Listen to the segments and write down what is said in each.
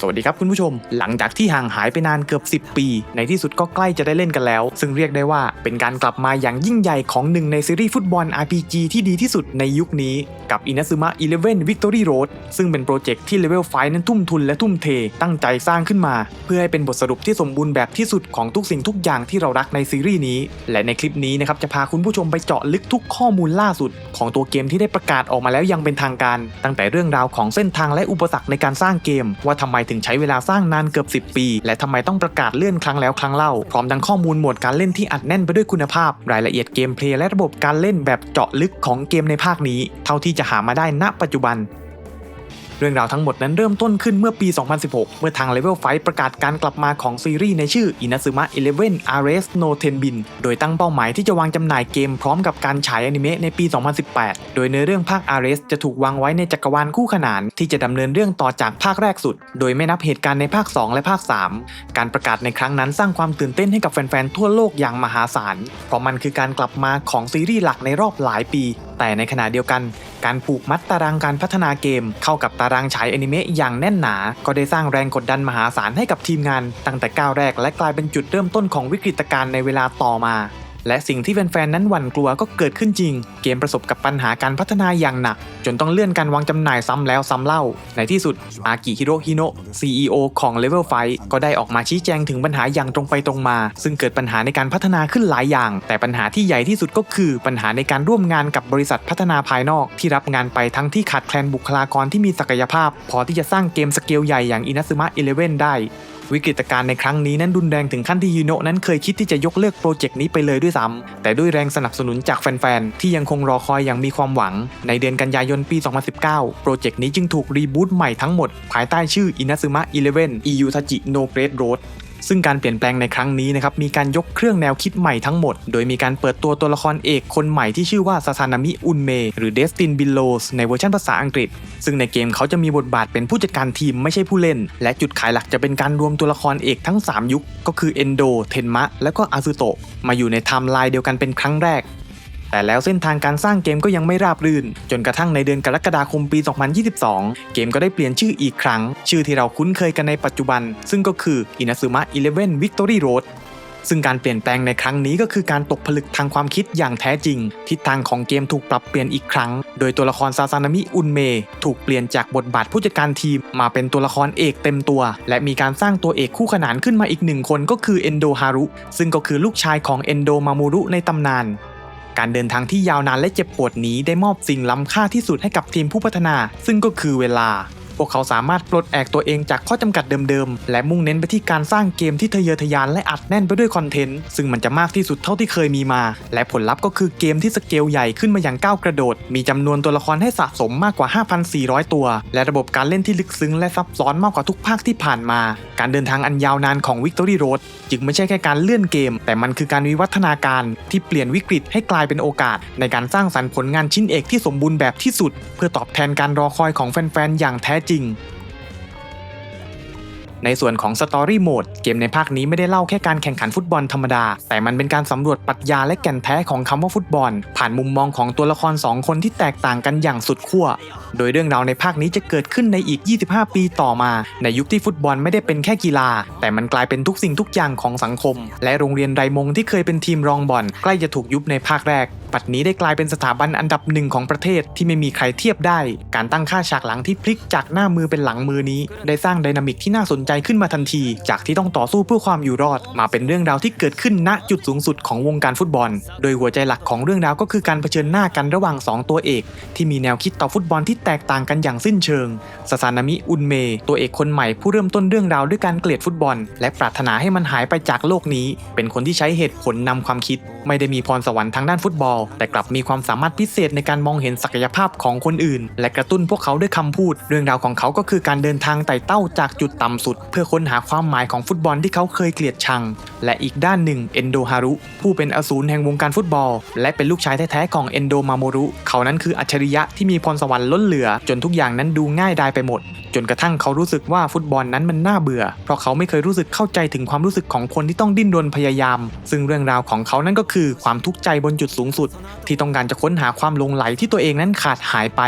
สวัสดีครับคุณผู้ชม หลังจากที่ห่างหายไปนานเกือบ 10 ปี ในที่สุดก็ใกล้จะได้เล่นกันแล้ว ซึ่งเรียกได้ว่าเป็นการกลับมาอย่างยิ่งใหญ่ของหนึ่งในซีรีส์ฟุตบอล RPG ที่ดีที่สุดในยุคนี้กับ Inazuma Eleven Victory Road ซึ่งเป็นโปรเจกต์ที่ Level 5นั้นทุ่มทุนและทุ่มเท ตั้งใจสร้างขึ้นมา เพื่อให้เป็นบทสรุปที่สมบูรณ์แบบที่สุดของทุกสิ่งทุกอย่างที่เรารักในซีรีส์นี้ และในคลิปนี้นะครับจะพาคุณผู้ชมไปเจาะลึกทุกข้อมูลล่าสุด ของตัวเกมที่ได้ประกาศออกมาแล้วอยังเป็นทางการ ตั้งแต่เรื่องราวของเส้นทางและอุปสรรคในการสร้างเกม ว่าทำไมถึงใช้เวลาสร้างนานเกือบ 10 ปี และทำไมต้องประกาศเลื่อนครั้งแล้วครั้งเล่า พร้อมทั้งข้อมูลหมวดการเล่นที่อัดแน่นไปด้วยคุณภาพ รายละเอียดเกมเพลย์และระบบการเล่นแบบเจาะลึกของเกมในภาคนี้ เท่าที่จะหามาได้ณปัจจุบัน เรื่องราวทั้งหมดนั้นเริ่มต้นขึ้นเมื่อปี 2016 เมื่อทาง Level 5ประกาศการกลับมาของซีรีส์ในชื่อ Inazuma Eleven Ares no Tenbin โดยตั้งเป้าหมายที่จะวางจำหน่ายเกมพร้อมกับการฉายอนิเมะในปี 2018 โดยเนื้อเรื่องภาค Ares จะถูกวางไว้ในจักรวาลคู่ขนาน ที่จะดำเนินเรื่องต่อจากภาคแรกสุด โดยไม่นับเหตุการณ์ในภาค 2 และภาค 3 การประกาศในครั้งนั้นสร้างความตื่นเต้นให้กับแฟนๆทั่วโลกอย่างมหาศาลเพราะมันคือการกลับมาของซีรีส์หลักในรอบหลายปี แต่ในขณะเดียวกันการผูกมัดตารางการพัฒนาเกม เข้ากับตารางฉายอนิเมะอย่างแน่นหนา ก็ได้สร้างแรงกดดันมหาศาลให้กับทีมงาน ตั้งแต่ก้าวแรกและกลายเป็นจุดเริ่มต้นของวิกฤตการณ์ในเวลาต่อมา และสิ่งที่แฟนๆนั้นหวั่นกลัวก็เกิดขึ้นจริง เกมประสบกับปัญหาการพัฒนาอย่างหนัก จนต้องเลื่อนการวางจำหน่ายซ้ำแล้วซ้ำเล่า ในที่สุดอากิฮิโรฮิโนะ CEO ของ Level 5ก็ได้ออกมาชี้แจงถึงปัญหาอย่างตรงไปตรงมา ซึ่งเกิดปัญหาในการพัฒนาขึ้นหลายอย่าง แต่ปัญหาที่ใหญ่ที่สุดก็คือปัญหาในการร่วมงานกับบริษัทพัฒนาภายนอก ที่รับงานไปทั้งที่ขาดแคลนบุคลากรที่มีศักยภาพ พอที่จะสร้างเกมสเกลใหญ่อย่าง Inazuma Eleven ได้ วิกฤตการณ์ในครั้งนี้นั้นรุนแรงถึงขั้นที่ยูโนะนั้นเคยคิดที่จะยกเลิกโปรเจกต์นี้ไปเลยด้วยซ้ำแต่ด้วยแรงสนับสนุนจากแฟนๆ ที่ยังคงรอคอยอย่างมีความหวัง ในเดือนกันยายนปี 2019 โปรเจกต์นี้จึงถูกรีบูตใหม่ทั้งหมด ภายใต้ชื่อ Inazuma Eleven Iyutachi no Great Road ซึ่งการเปลี่ยนแปลงในครั้งนี้นะครับมีการยกเครื่องแนวคิดใหม่ทั้งหมด โดยมีการเปิดตัวตัวละครเอกคนใหม่ที่ชื่อว่าซาซานามิอุนเมหรือเดสตินบิลโลสในเวอร์ชันภาษาอังกฤษ ซึ่งในเกมเขาจะมีบทบาทเป็นผู้จัดการทีมไม่ใช่ผู้เล่น และจุดขายหลักจะเป็นการรวมตัวละครเอกทั้ง 3 ยุค ก็คือเอนโด เทนมะ และก็อาซุโตะมาอยู่ในไทม์ไลน์เดียวกันเป็นครั้งแรก แต่แล้วเส้นทางการสร้างเกมก็ยังไม่ราบรื่น จนกระทั่งในเดือนกรกฎาคมปี 2022 เกมก็ได้เปลี่ยนชื่ออีกครั้ง ชื่อที่เราคุ้นเคยกันในปัจจุบัน ซึ่งก็คือ Inazuma Eleven Victory Road ซึ่งการเปลี่ยนแปลงในครั้งนี้ก็คือการตกผลึกทางความคิดอย่างแท้จริง ทิศทางของเกมถูกปรับเปลี่ยนอีกครั้ง โดยตัวละครซาซานามิอุนเม ถูกเปลี่ยนจากบทบาทผู้จัดการทีม มาเป็นตัวละครเอกเต็มตัว และมีการสร้างตัวเอกคู่ขนานขึ้นมาอีกหนึ่งคนก็คือเอนโดฮารุซึ่งก็คือลูกชายของเอนโดมามูรุในตำนาน การเดินทางที่ยาวนานและเจ็บปวดนี้ได้มอบสิ่งล้ำค่าที่สุดให้กับทีมผู้พัฒนา ซึ่งก็คือเวลา พวกเขาสามารถปลดแอกตัวเองจากข้อจำกัดเดิมๆ และมุ่งเน้นไปที่การสร้างเกมที่ทะเยอทะยานและอัดแน่นไปด้วยคอนเทนต์ ซึ่งมันจะมากที่สุดเท่าที่เคยมีมา และผลลัพธ์ก็คือเกมที่สเกลใหญ่ขึ้นมาอย่างก้าวกระโดด มีจำนวนตัวละครให้สะสมมากกว่า 5,400 ตัว และระบบการเล่นที่ลึกซึ้งและซับซ้อนมากกว่าทุกภาคที่ผ่านมา การเดินทางอันยาวนานของ Victory Road จึงไม่ใช่แค่การเลื่อนเกม แต่มันคือการวิวัฒนาการที่เปลี่ยนวิกฤตให้กลายเป็นโอกาส ในการสร้างสรรค์ผลงานชิ้นเอกที่สมบูรณ์แบบที่สุด เพื่อตอบแทนการรอคอยของแฟนๆอย่างแท้จริง ในส่วนของ Story Mode เกมในภาคนี้ไม่ได้เล่าแค่การแข่งขันฟุตบอลธรรมดา แต่มันเป็นการสำรวจปรัชญาและแก่นแท้ของคำว่าฟุตบอล ผ่านมุมมองของตัวละคร 2 คนที่แตกต่างกันอย่างสุดขั้ว โดยเรื่องราวในภาคนี้จะเกิดขึ้นในอีก 25 ปีต่อมา ในยุคที่ฟุตบอลไม่ได้เป็นแค่กีฬา แต่มันกลายเป็นทุกสิ่งทุกอย่างของสังคม และโรงเรียนไรมงที่เคยเป็นทีมรองบอลใกล้จะถูกยุบในภาคแรก ปัจจุบันนี้ได้กลายเป็นสถาบันอันดับหนึ่งของประเทศที่ไม่มีใครเทียบได้ การตั้งค่าฉากหลังที่พลิกจากหน้ามือเป็นหลังมือนี้ ได้สร้างไดนามิกที่น่าสนใจขึ้นมาทันที จากที่ต้องต่อสู้เพื่อความอยู่รอด มาเป็นเรื่องราวที่เกิดขึ้นณจุดสูงสุดของวงการฟุตบอล โดยหัวใจหลักของเรื่องราวก็คือการเผชิญหน้ากันระหว่าง 2 ตัวเอก ที่มีแนวคิดต่อฟุตบอลที่แตกต่างกันอย่างสิ้นเชิงซาซานามิอุนเม ตัวเอกคนใหม่ผู้เริ่มต้นเรื่องราวด้วยการเกลียดฟุตบอล และปรารถนาให้มันหายไปจากโลกนี้ เป็นคนที่ใช้เหตุผลนำความคิด ไม่ได้มีพรสวรรค์ทางด้านฟุตบอลแต่กลับมีความสามารถพิเศษในการมองเห็นศักยภาพของคนอื่น และกระตุ้นพวกเขาด้วยคำพูด เรื่องราวของเขาก็คือการเดินทางไต่เต้าจากจุดต่ำสุด เพื่อค้นหาความหมายของฟุตบอลที่เขาเคยเกลียดชัง และอีกด้านหนึ่งเอนโดฮารุผู้เป็นอสูรแห่งวงการฟุตบอล และเป็นลูกชายแท้ๆของเอนโดมาโมรุเขานั้นคืออัจฉริยะที่มีพรสวรรค์ล้นเหลือ จนทุกอย่างนั้นดูง่ายดายไปหมด จนกระทั่งเขารู้สึกว่าฟุตบอลนั้นมันน่าเบื่อ เพราะเขาไม่เคยรู้สึกเข้าใจถึงความรู้สึกของคนที่ต้องดิ้นรนพยายาม ซึ่งเรื่องราวของเขานั้นก็คือความทุกข์ใจบนจุดสูงสุดที่ต้องการจะค้นหาความลงไหลที่ตัวเองนั้นขาดหายไป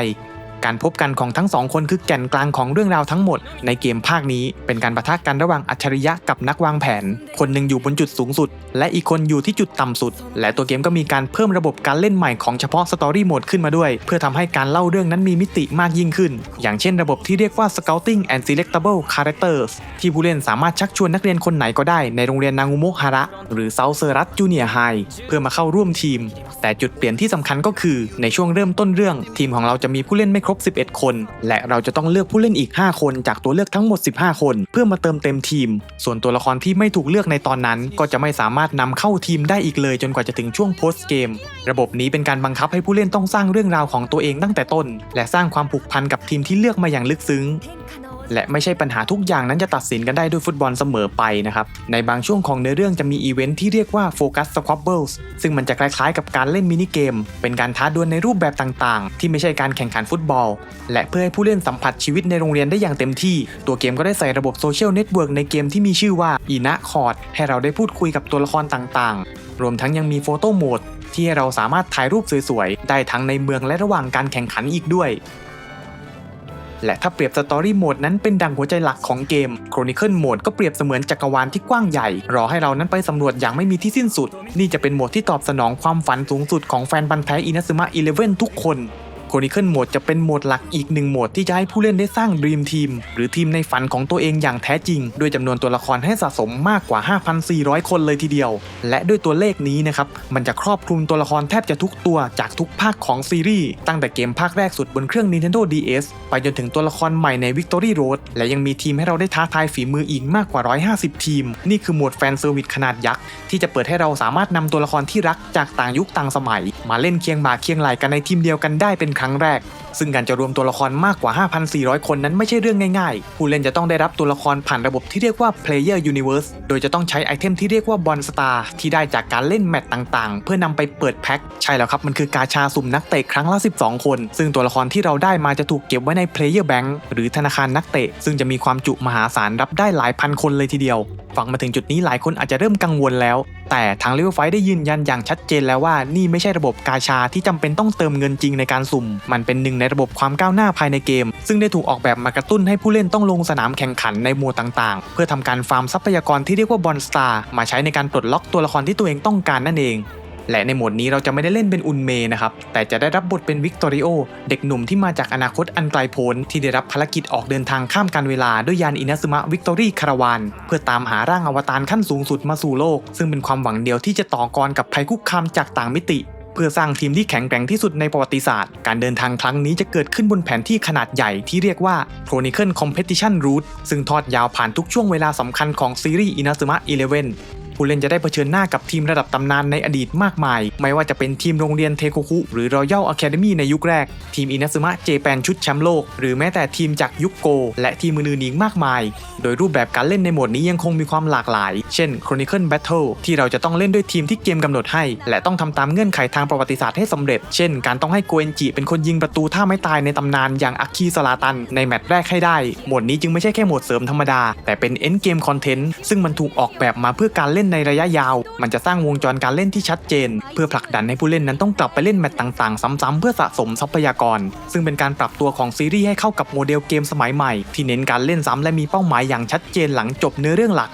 การพบกันของทั้งสองคนคือแก่นกลางของเรื่องราวทั้งหมด ในเกมภาคนี้เป็นการประทะกันระหว่างอัจฉริยะกับนักวางแผน คนหนึ่งอยู่บนจุดสูงสุด และอีกคนอยู่ที่จุดต่ำสุด และตัวเกมก็มีการเพิ่มระบบการเล่นใหม่ของเฉพาะสตอรี่โหมดขึ้นมาด้วย เพื่อทำให้การเล่าเรื่องนั้นมีมิติมากยิ่งขึ้น อย่างเช่นระบบที่เรียกว่า Scouting and Selectable Characters ที่ผู้เล่นสามารถชักชวนนักเรียนคนไหนก็ได้ในโรงเรียนนางูโมฮาระหรือเซาเซอรัสจูเนียไฮเพื่อมาเข้าร่วมทีม แต่จุดเปลี่ยนที่สำคัญก็คือในช่วงเริ่มต้นเรื่อง ทีมของเราจะมีผู้เล่นไม่ครบ 11 คน และเราจะต้องเลือกผู้เล่นอีก 5 คนจากตัวเลือกทั้งหมด 15 คน เพื่อมาเติมเต็มทีม ส่วนตัวละครที่ไม่ถูกเลือกในตอนนั้น ก็จะไม่สามารถนำเข้าทีมได้อีกเลยจนกว่าจะถึงช่วงโพสเกมระบบนี้เป็นการบังคับให้ผู้เล่นต้องสร้างเรื่องราวของตัวเองตั้งแต่ต้น และสร้างความผูกพันกับทีมที่เลือกมาอย่างลึกซึ้ง และไม่ใช่ปัญหาทุกอย่างนั้นจะตัดสินกันได้ด้วยฟุตบอลเสมอไปนะครับ ในบางช่วงของเนื้อเรื่องจะมีอีเวนท์ที่เรียกว่า Focus Squabbles ซึ่งมันจะคล้ายๆกับการเล่นมินิเกม เป็นการท้าดวลในรูปแบบต่างๆ ที่ไม่ใช่การแข่งขันฟุตบอล และเพื่อให้ผู้เล่นสัมผัสชีวิตในโรงเรียนได้อย่างเต็มที่ ตัวเกมก็ได้ใส่ระบบโซเชียลเน็ตเวิร์กในเกมที่มีชื่อว่าอีนะคอร์ดให้เราได้พูดคุยกับตัวละครต่างๆ รวมทั้งยังมีโฟโต้โหมดที่ให้เราสามารถถ่ายรูปสวยๆ ได้ทั้งในเมืองและระหว่างการแข่งขันอีกด้วย และถ้าเปรียบสตอรี่โหมดนั้นเป็นดังหัวใจหลักของเกม Chronicle โหมดก็เปรียบเสมือนจักรวาลที่กว้างใหญ่ รอให้เรานั้นไปสำรวจอย่างไม่มีที่สิ้นสุด นี่จะเป็นโหมดที่ตอบสนองความฝันสูงสุดของแฟนบันธุ์แท้อินาซึมะ11ทุกคน Chronicle Mode จะเป็นโหมดหลักอีกหนึ่งโหมดที่จะให้ผู้เล่นได้สร้าง Dream Team หรือทีมในฝันของตัวเองอย่างแท้จริง ด้วยจำนวนตัวละครให้สะสมมากกว่า 5,400 คนเลยทีเดียว และด้วยตัวเลขนี้นะครับ มันจะครอบคลุมตัวละครแทบจะทุกตัวจากทุกภาคของซีรีส์ตั้งแต่เกมภาคแรกสุดบนเครื่อง Nintendo DS ไปจนถึงตัวละครใหม่ใน Victory Road และยังมีทีมให้เราได้ท้าทายฝีมืออีกมากกว่า 150 ทีม นี่คือโหมดแฟนเซอร์วิสขนาดยักษ์ที่จะเปิดให้เราสามารถนำตัวละครที่รักจากต่างยุคต่างสมัย มาเล่นเคียงบ่าเคียงไหลกันในทีมเดียวกันได้เป็นครั้งแรก ซึ่งการจะรวมตัวละครมากกว่า 5,400 คนนั้นไม่ใช่เรื่องง่ายๆ ผู้เล่นจะต้องได้รับตัวละครผ่านระบบที่เรียกว่า Player Universe โดยจะต้องใช้ไอเทมที่เรียกว่า Bond Star ที่ได้จากการเล่นแมตต์ต่างๆ เพื่อนำไปเปิดแพ็คใช่แล้วครับมันคือกาชาสุ่มนักเตะครั้งละ 12 คน ซึ่งตัวละครที่เราได้มาจะถูกเก็บไว้ใน Player Bank หรือธนาคารนักเตะ ซึ่งจะมีความจุมหาศาลรับได้หลายพันคนเลยทีเดียว ฟังมาถึงจุดนี้หลายคนอาจจะเริ่มกังวลแล้ว แต่ทางเลเวลไฟได้ยืนยันอย่างชัดเจนแล้วว่านี่ไม่ใช่ระบบกาชาที่จำเป็นต้องเติมเงินจริงในการสุ่ม มันเป็นหนึ่งในระบบความก้าวหน้าภายในเกม ซึ่งได้ถูกออกแบบมากระตุ้นให้ผู้เล่นต้องลงสนามแข่งขันในหมวดต่างๆ เพื่อทำการฟาร์มทรัพยากรที่เรียกว่าบอลสตาร์มาใช้ในการปลดล็อกตัวละครที่ตัวเองต้องการนั่นเอง และในโหมดนี้เราจะไม่ได้เล่นเป็นอุนเมนะครับ แต่จะได้รับบทเป็นวิกตอริโอ เด็กหนุ่มที่มาจากอนาคตอันไกลโพ้นที่ได้รับภารกิจออกเดินทางข้ามการเวลาด้วยยานอินาซึมะวิกตอรี่คาราวานเพื่อตามหาร่างอวตารขั้นสูงสุดมาสู่โลก ซึ่งเป็นความหวังเดียวที่จะต่อกรกับภัยคุกคามจากต่างมิติเพื่อสร้างทีมที่แข็งแกร่งที่สุดในประวัติศาสตร์ การเดินทางครั้งนี้จะเกิดขึ้นบนแผนที่ขนาดใหญ่ที่เรียกว่า Chronicle Competition Route ซึ่งทอดยาวผ่านทุกช่วงเวลาสำคัญของซีรีส์ Inazuma Eleven ผู้เล่นจะได้เผชิญหน้ากับทีมระดับตำนานในอดีตมากมาย ไม่ว่าจะเป็นทีมโรงเรียนเทโคคุหรือ Royal Academy ในยุคแรก ทีมอินาซึมะเจแปนชุดแชมป์โลก หรือแม้แต่ทีมจากยุคโก และทีมอื่นๆอีกมากมาย โดยรูปแบบการเล่นในโหมดนี้ยังคงมีความหลากหลาย เช่น Chronicle Battle ที่เราจะต้องเล่นด้วยทีมที่เกมกำหนดให้ และต้องทำตามเงื่อนไขทางประวัติศาสตร์ให้สำเร็จ เช่น การต้องให้โกเอนจิเป็นคนยิงประตูท่าไม่ตายในตำนานอย่างอาคีสลาตันในแมตช์แรกให้ได้โหมดนี้จึงไม่ใช่แค่โหมดเสริมธรรมดา แต่เป็น end game content ซึ่งมันถูกออกแบบมาเพื่อการเล่นในระยะยาว มันจะสร้างวงจรการเล่นที่ชัดเจน เพื่อผลักดันให้ผู้เล่นนั้นต้องกลับไปเล่นแมตช์ต่างๆ ซ้ำๆเพื่อสะสมทรัพยากร ซึ่งเป็นการปรับตัวของซีรีส์ให้เข้ากับโมเดลเกมสมัยใหม่ที่เน้นการเล่นซ้ำและมีเป้าหมายอย่างชัดเจนหลังจบเนื้อเรื่องหลัก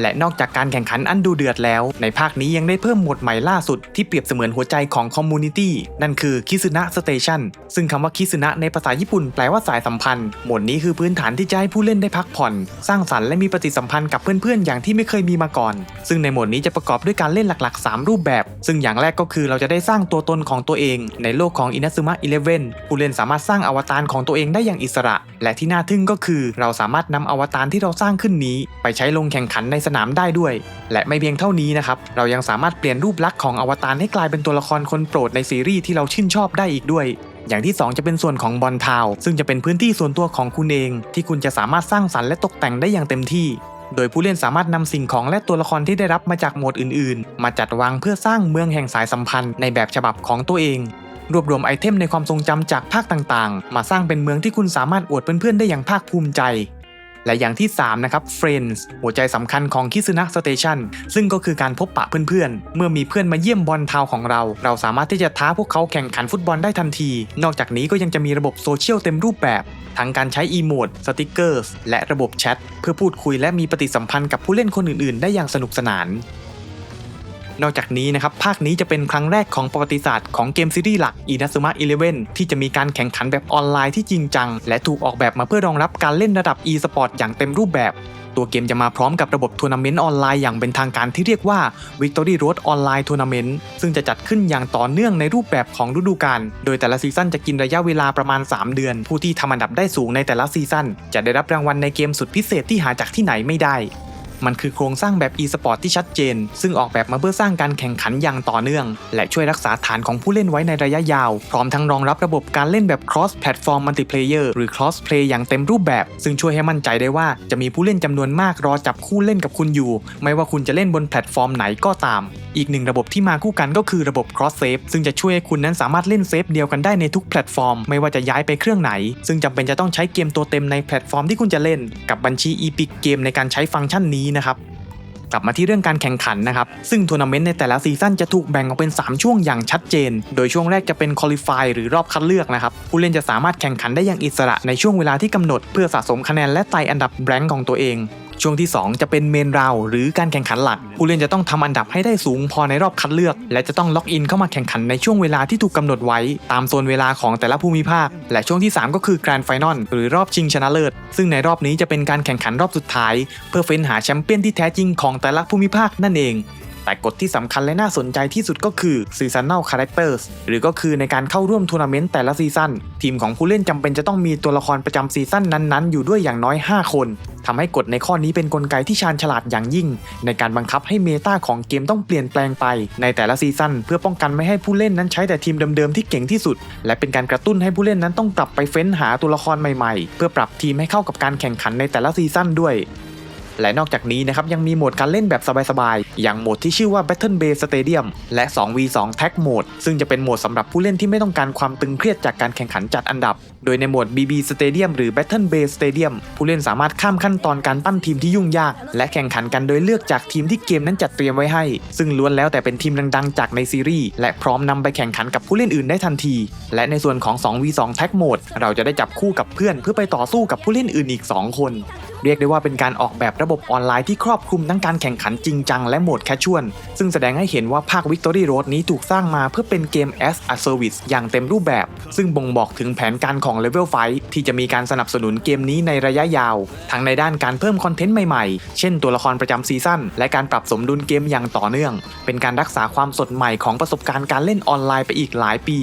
และนอกจากการแข่งขันอันดูเดือดแล้ว ในภาคนี้ยังได้เพิ่มโหมดใหม่ล่าสุดที่เปรียบเสมือนหัวใจของคอมมูนิตี้นั่นคือคิซึนะสเตชันซึ่งคำว่าคิซึนะในภาษาญี่ปุ่นแปลว่าสายสัมพันธ์โหมดนี้คือพื้นฐานที่จะให้ผู้เล่นได้พักผ่อน สร้างสรรค์และมีปฏิสัมพันธ์กับเพื่อนๆ อย่างที่ไม่เคยมีมาก่อน ซึ่งในโหมดนี้จะประกอบด้วยการเล่นหลัก ๆ 3 รูปแบบ ซึ่งอย่างแรกก็คือเราจะได้สร้างตัวตนของตัวเอง ในโลกของอินาซึมะ11ผู้เล่นสามารถสร้างอวตารของตัวเองได้อย่างอิสระ และที่น่าทึ่งก็คือ เราสามารถนำอวตารที่เราสร้างขึ้นนี้ ไปใช้ลงแข่งขันในสนามได้ด้วย และไม่เพียงเท่านี้นะครับ เรายังสามารถเปลี่ยนรูปลักษณ์ของอวตารให้กลายเป็นตัวละครคนโปรดในซีรีส์ที่เราชื่นชอบได้อีกด้วย อย่างที่ 2 จะเป็นส่วนของบอลทาวซึ่งจะเป็นพื้นที่ส่วนตัวของคุณเอง ที่คุณจะสามารถสร้างสรรค์และตกแต่งได้อย่างเต็มที่ โดยผู้เล่นสามารถนำสิ่งของและตัวละครที่ได้รับมาจากโหมดอื่นๆ มาจัดวางเพื่อสร้างเมืองแห่งสายสัมพันธ์ในแบบฉบับของตัวเองรวบรวมไอเทมในความทรงจำจากภาคต่างๆ มาสร้างเป็นเมืองที่คุณสามารถอวดเพื่อนๆได้อย่างภาคภูมิใจ และอย่างที่ 3 นะครับ Friends หัวใจสำคัญของคิซึนะสเตชันซึ่งก็คือการพบปะเพื่อนๆ เมื่อมีเพื่อนมาเยี่ยมบอลทาวของเรา เราสามารถที่จะท้าพวกเขาแข่งขันฟุตบอลได้ทันที นอกจากนี้ก็ยังจะมีระบบโซเชียลเต็มรูปแบบ ทั้งการใช้อีโมดสติกเกอร์และระบบแชทเพื่อพูดคุยและมีปฏิสัมพันธ์กับผู้เล่นคนอื่นๆ ได้อย่างสนุกสนาน นอกจากนี้นะครับภาคนี้จะเป็นครั้งแรกของประวัติศาสตร์ของเกมซีรีส์หลัก Inazuma Eleven ที่จะมีการแข่งขันแบบออนไลน์ที่จริงจัง และถูกออกแบบมาเพื่อรองรับการเล่นระดับ e-sport อย่างเต็มรูปแบบตัวเกมจะมาพร้อมกับระบบทัวร์นาเมนต์ออนไลน์อย่างเป็นทางการที่เรียกว่า Victory Road Online Tournament ซึ่งจะจัดขึ้นอย่างต่อเนื่องในรูปแบบของฤดูกาล โดยแต่ละซีซั่นจะกินระยะเวลาประมาณ 3 เดือน ผู้ที่ทำอันดับได้สูงในแต่ละซีซั่นจะได้รับรางวัลในเกมสุดพิเศษที่หาจากที่ไหนไม่ได้ มันคือโครงสร้างแบบ e-sport ที่ชัดเจน ซึ่งออกแบบมาเพื่อสร้างการแข่งขันอย่างต่อเนื่อง และช่วยรักษาฐานของผู้เล่นไว้ในระยะยาว พร้อมทั้งรองรับระบบการเล่นแบบ cross platform multiplayer หรือ cross play อย่างเต็มรูปแบบ ซึ่งช่วยให้มั่นใจได้ว่าจะมีผู้เล่นจำนวนมากรอจับคู่เล่นกับคุณอยู่ ไม่ว่าคุณจะเล่นบนแพลตฟอร์มไหนก็ตาม อีกหนึ่งระบบที่มาคู่กันก็คือระบบ cross save ซึ่งจะช่วยให้คุณนั้นสามารถเล่นเซฟเดียวกันได้ในทุกแพลตฟอร์ม ไม่ว่าจะย้ายไปเครื่องไหน ซึ่งจำเป็นจะต้องใช้เกมตัวเต็มในแพลตฟอร์มที่คุณจะเล่น กับบัญชี Epic Game ในการใช้ฟังก์ชันนี้นะครับกลับมาที่เรื่องการแข่งขันนะครับ ซึ่งทัวร์นาเมนต์ในแต่ละซีซั่นจะถูกแบ่งออกเป็น 3 ช่วงอย่างชัดเจน โดยช่วงแรกจะเป็นคอลิฟายหรือรอบคัดเลือกนะครับ ผู้เล่นจะสามารถแข่งขันได้อย่างอิสระในช่วงเวลาที่กำหนด เพื่อสะสมคะแนนและไต่อันดับแบงค์ของตัวเอง ช่วงที่ 2 จะเป็นเมนราวหรือการแข่งขันหลัก ผู้เล่นจะต้องทำอันดับให้ได้สูงพอในรอบคัดเลือก และจะต้องล็อกอินเข้ามาแข่งขันในช่วงเวลาที่ถูกกำหนดไว้ ตามโซนเวลาของแต่ละภูมิภาค และช่วงที่ 3 ก็คือแกรนด์ไฟนอลหรือรอบชิงชนะเลิศ ซึ่งในรอบนี้จะเป็นการแข่งขันรอบสุดท้าย เพื่อเฟ้นหาแชมเปี้ยนที่แท้จริงของแต่ละภูมิภาคนั่นเอง แต่กฎที่สำคัญและน่าสนใจที่สุดก็คือ Seasonal Characters หรือก็คือในการเข้าร่วมทัวร์นาเมนต์แต่ละซีซั่นทีมของผู้เล่นจำเป็นจะต้องมีตัวละครประจำซีซั่นนั้นๆ อยู่ด้วยอย่างน้อย 5 คนทำให้กฎในข้อนี้เป็นนกลไกที่ชาญฉลาดอย่างยิ่ง ในการบังคับให้เมตาของเกมต้องเปลี่ยนแปลงไป ในแต่ละซีซั่นเพื่อป้องกันไม่ให้ผู้เล่นนั้นใช้แต่ทีมเดิมๆที่เก่งที่สุด และเป็นการกระตุ้นให้ผู้เล่นนั้นต้องกลับไปเฟ้นหาตัวละครใหม่ๆ เพื่อปรับทีมให้เข้ากับการแข่งขันในแต่ละซีซั่นด้วย และนอกจากนี้นะครับยังมีโหมดการเล่นแบบสบายๆ อย่างโหมดที่ชื่อว่า Battle Bay Stadium และ 2v2 Tag Mode ซึ่งจะเป็นโหมดสำหรับผู้เล่นที่ไม่ต้องการความตึงเครียดจากการแข่งขันจัดอันดับ โดยในโหมด BB Stadium หรือ Battle Bay Stadium ผู้เล่นสามารถข้ามขั้นตอนการปั้นทีมที่ยุ่งยาก และแข่งขันกันโดยเลือกจากทีมที่เกมนั้นจัดเตรียมไว้ให้ ซึ่งล้วนแล้วแต่เป็นทีมดังๆ จากในซีรีส์และพร้อมนำไปแข่งขันกับผู้เล่นอื่นได้ทันที และในส่วนของ 2v2 Tag Mode เราจะได้จับคู่กับเพื่อนเพื่อไปต่อสู้กับผู้เล่นอื่นอีก 2 คน เรียกได้ว่าเป็นการออกแบบระบบออนไลน์ที่ครอบคลุมทั้งการแข่งขันจริงจังและโหมดแคชชวลซึ่งแสดงให้เห็นว่าภาค Victory Road นี้ถูกสร้างมาเพื่อเป็นเกม as a service อย่างเต็มรูปแบบ ซึ่งบ่งบอกถึงแผนการของ Level 5ที่จะมีการสนับสนุนเกมนี้ในระยะยาว ทั้งในด้านการเพิ่มคอนเทนต์ใหม่ๆ เช่นตัวละครประจำซีซั่นและการปรับสมดุลเกมอย่างต่อเนื่อง เป็นการรักษาความสดใหม่ของประสบการณ์การเล่นออนไลน์ไปอีกหลายปี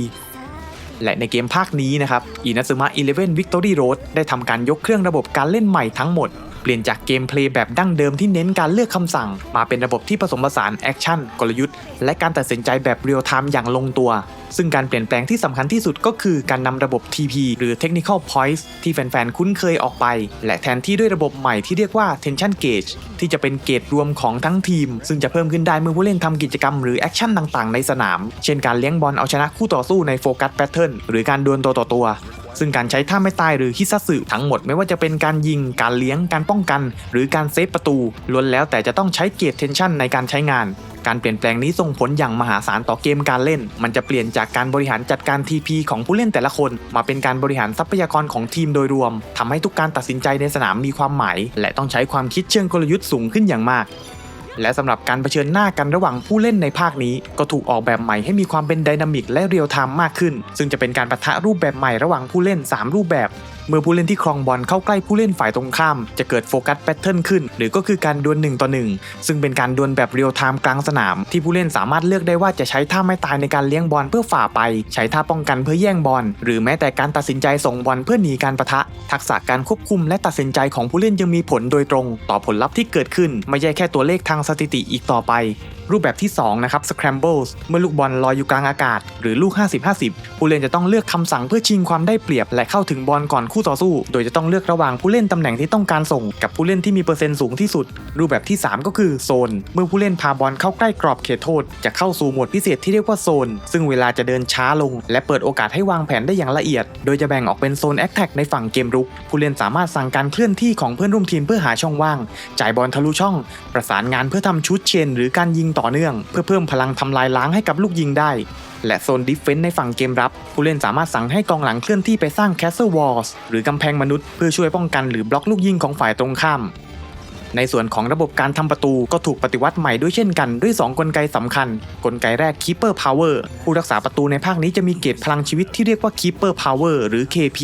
และในเกมภาคนี้นะครับ Inazuma Eleven Victory Road ได้ทำการยกเครื่องระบบการเล่นใหม่ทั้งหมด ปลี่ยนจากเกมเพลย์แบบดั้งเดิมที่เน้นการเลือกคำสั่ง มาเป็นระบบที่ผสมผสานแอคชั่นกลยุทธ์ และการตัดสินใจแบบเรียลไทม์อย่างลงตัว ซึ่งการเปลี่ยนแปลงที่สำคัญที่สุดก็คือการนำระบบ TP หรือ Technical Points ที่แฟนๆ คุ้นเคยออกไป และแทนที่ด้วยระบบใหม่ที่เรียกว่า Tension Gauge ที่จะเป็นเกจรวมของทั้งทีม ซึ่งจะเพิ่มขึ้นได้เมื่อผู้เล่นทำกิจกรรมหรือแอคชั่นต่างๆ ในสนาม เช่นการเลี้ยงบอลเอาชนะคู่ต่อสู้ในโฟกัสแพทเทิร์นหรือการดวลตัวต่อตัว ซึ่งการใช้ท่าไม่ตายหรือฮิซัสึทั้งหมดไม่ว่าจะเป็นการยิง การเลี้ยง การป้องกัน หรือการเซฟประตูล้วนแล้วแต่จะต้องใช้เกจเทนชันในการใช้งาน การเปลี่ยนแปลงนี้ส่งผลอย่างมหาศาลต่อเกมการเล่น มันจะเปลี่ยนจากการบริหารจัดการ TP ของผู้เล่นแต่ละคน มาเป็นการบริหารทรัพยากรของทีมโดยรวมทำให้ทุกการตัดสินใจในสนามมีความหมาย และต้องใช้ความคิดเชิงกลยุทธ์สูงขึ้นอย่างมาก และสำหรับการเผชิญหน้ากันระหว่างผู้เล่นในภาคนี้ ก็ถูกออกแบบใหม่ให้มีความเป็นดินามิกและเรียลไทม์มากขึ้น ซึ่งจะเป็นการปะทะรูปแบบใหม่ระหว่างผู้เล่น 3 รูปแบบ เมื่อผู้เล่นที่ครองบอลเข้าใกล้ผู้เล่นฝ่ายตรงข้าม จะเกิดโฟกัสแพทเทิร์นขึ้น หรือก็คือการดวล1ต่อ1ซึ่งเป็นการดวลแบบเรียลไทม์กลางสนาม ที่ผู้เล่นสามารถเลือกได้ว่าจะใช้ท่าไม่ตายในการเลี้ยงบอลเพื่อฝ่าไป ใช้ท่าป้องกันเพื่อแย่งบอลหรือแม้แต่การตัดสินใจส่งบอลเพื่อหนีการปะทะ ทักษะการควบคุมและตัดสินใจของผู้เล่นยังมีผลโดยตรง ต่อผลลัพธ์ที่เกิดขึ้น ไม่ใช่แค่ตัวเลขทางสถิติอีกต่อไป รูปแบบที่2นะครับ Scrambles เมื่อลูกบอลลอยอยู่กลางอากาศ หรือลูก 50-50 ผู้เล่นจะต้องเลือกคำสั่งเพื่อชิงความได้เปรียบและเข้าถึงบอลก่อนคู่ต่อสู้ โดยจะต้องเลือกระหว่างผู้เล่นตำแหน่งที่ต้องการส่ง กับผู้เล่นที่มีเปอร์เซ็นต์สูงที่สุด รูปแบบที่ 3 ก็คือโซน เมื่อผู้เล่นพาบอลเข้าใกล้กรอบเขตโทษ จะเข้าสู่โหมดพิเศษที่เรียกว่าโซน ซึ่งเวลาจะเดินช้าลง และเปิดโอกาสให้วางแผนได้อย่างละเอียด โดยจะแบ่งออกเป็นโซนแอคแท็กในฝั่งเกมรุก ผู้เล่นสามารถสั่งการเคลื่อนที่ของเพื่อนร่วมทีมเพื่อหาช่องว่าง จ่ายบอลทะลุช่อง ประสานงานเพื่อทำชุดเชน หรือการยิงต่อเนื่อง เพื่อเพิ่มพลังทำลายล้างให้กับลูกยิงได้ และโซนดิฟเฟนต์ในฝั่งเกมรับ ผู้เล่นสามารถสั่งให้กองหลังเคลื่อนที่ไปสร้างแคสเซิลวอลส์หรือกำแพงมนุษย์เพื่อช่วยป้องกันหรือบล็อกลูกยิงของฝ่ายตรงข้าม ในส่วนของระบบการทำประตูก็ถูกปฏิวัติใหม่ด้วยเช่นกันด้วย 2 กลไกสำคัญ กลไกแรก Keeper Power ผู้รักษาประตูในภาคนี้จะมีเกรดพลังชีวิตที่เรียกว่า Keeper Power หรือ KP